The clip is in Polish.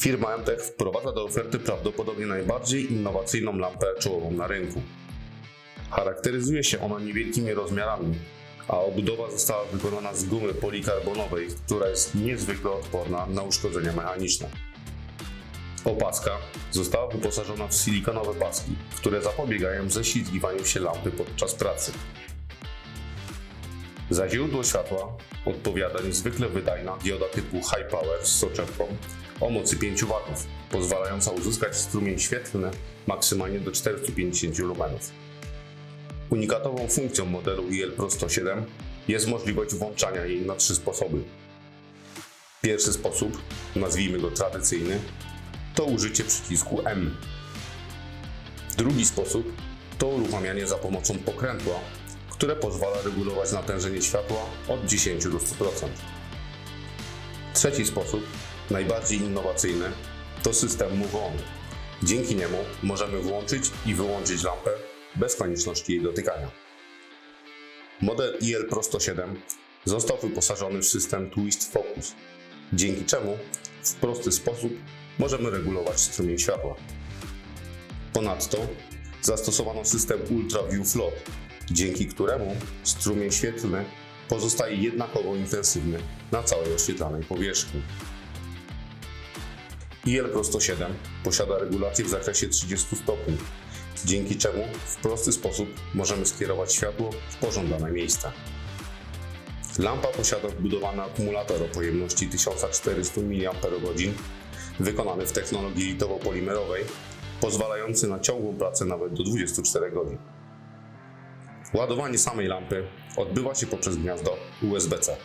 Firma MTech wprowadza do oferty prawdopodobnie najbardziej innowacyjną lampę czołową na rynku. Charakteryzuje się ona niewielkimi rozmiarami, a obudowa została wykonana z gumy polikarbonowej, która jest niezwykle odporna na uszkodzenia mechaniczne. Opaska została wyposażona w silikonowe paski, które zapobiegają ześlizgiwaniu się lampy podczas pracy. Za źródło światła odpowiada niezwykle wydajna dioda typu High Power z soczewką o mocy 5 W, pozwalająca uzyskać strumień świetlny maksymalnie do 450 lumenów. Unikatową funkcją modelu IL Pro 107 jest możliwość włączania jej na trzy sposoby. Pierwszy sposób, nazwijmy go tradycyjny, to użycie przycisku M. Drugi sposób to uruchamianie za pomocą pokrętła, które pozwala regulować natężenie światła od 10 do 100%. Trzeci sposób, najbardziej innowacyjny, to system Move On. Dzięki niemu możemy włączyć i wyłączyć lampę bez konieczności jej dotykania. Model IL Pro 107 został wyposażony w system Twist Focus, dzięki czemu w prosty sposób możemy regulować strumień światła. Ponadto zastosowano system Ultra View Flow, dzięki któremu strumień świetlny pozostaje jednakowo intensywny na całej oświetlanej powierzchni. IL Pro 107 posiada regulację w zakresie 30 stopni, dzięki czemu w prosty sposób możemy skierować światło w pożądane miejsce. Lampa posiada wbudowany akumulator o pojemności 1400 mAh, wykonany w technologii litowo-polimerowej, pozwalający na ciągłą pracę nawet do 24 godzin. Ładowanie samej lampy odbywa się poprzez gniazdo USB-C.